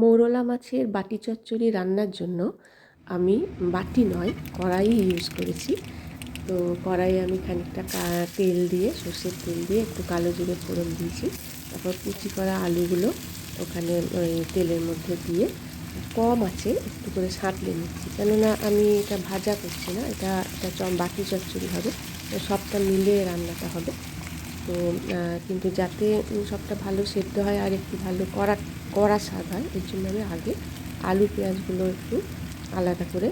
মৌরলা মাছের বাটি চচ্চড়ি রান্নার জন্য আমি বাটি নয়, কড়াই ইউজ করেছি। তো কড়াইয়ে আমি খানিকটা তেল দিয়ে, সর্ষের তেল দিয়ে একটু কালো জিরে ফোড়ন দিয়েছি। তারপর কুচি করা আলুগুলো ওখানে ওই তেলের মধ্যে দিয়ে কম আছে, একটু করে সাঁতলে নিচ্ছি। কেননা আমি এটা ভাজা করছি না, এটা এটা বাটি চচ্চড়ি হবে। সবটা মিলে রান্নাটা হবে। তো কিন্তু যাতে সবটা ভালো সেদ্ধ হয় আর একটু ভালো কড়া কড়া স্বাদ হয়, এর জন্য আমি আগে আলু, পেঁয়াজগুলো একটু আলাদা করে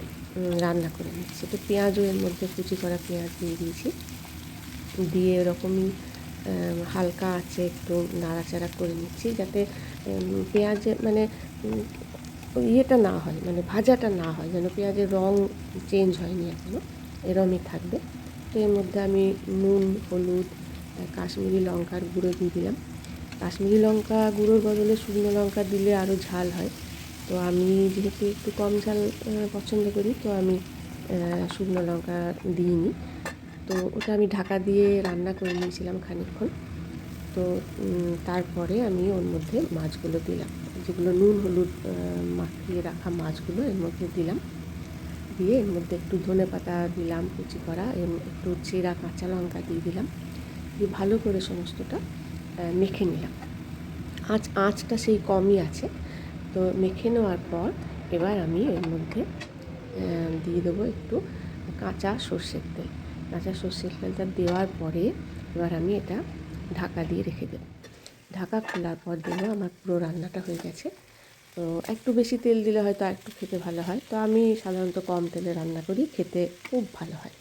রান্না করে নিচ্ছি। তো পেঁয়াজও এর মধ্যে কুচি করা পেঁয়াজ দিয়ে দিয়েছি। দিয়ে এরকমই হালকা আছে একটু নাড়াচাড়া করে নিচ্ছি যাতে পেঁয়াজে মানে ইয়েটা না হয় মানে ভাজাটা না হয়, যেন পেঁয়াজের রং চেঞ্জ হয়নি এখনও এরমই থাকবে। তো এর মধ্যে আমি নুন, হলুদ কাশ্মীরি লঙ্কার গুঁড়ো দিয়ে দিলাম। কাশ্মীরি লঙ্কা গুঁড়োর বদলে শুকনো লঙ্কা দিলে আরও ঝাল হয়। তো আমি যেহেতু একটু কম ঝাল পছন্দ করি, তো আমি শুকনো লঙ্কা দিইনি। তো ওটা আমি ঢাকা দিয়ে রান্না করে নিয়েছিলাম খানিকক্ষণ। তো তারপরে আমি ওর মধ্যে মাছগুলো দিলাম। যেগুলো নুন, হলুদ মাখিয়ে রাখা মাছগুলো এর মধ্যে দিলাম। দিয়ে এর মধ্যে একটু ধনে পাতা দিলাম কুচি করা একটু চেরা কাঁচা লঙ্কা দিয়ে দিলাম। দিয়ে ভালো করে সমস্তটা মেখে নিলাম। আঁচ আঁচটা সেই কমই আছে। তো মেখে নেওয়ার পর এবার আমি এর মধ্যে দিয়ে দেবো একটু কাঁচা সর্ষের তেল। কাঁচা সর্ষের তেলটা দেওয়ার পরে এবার আমি এটা ঢাকা দিয়ে রেখে দেবো। ঢাকা খোলার পর দেবো আমার পুরো রান্নাটা হয়ে গেছে। তো একটু বেশি তেল দিলে হয়তো আর একটু খেতে ভালো হয়। তো আমি সাধারণত কম তেলে রান্না করি, খেতে খুব ভালো হয়।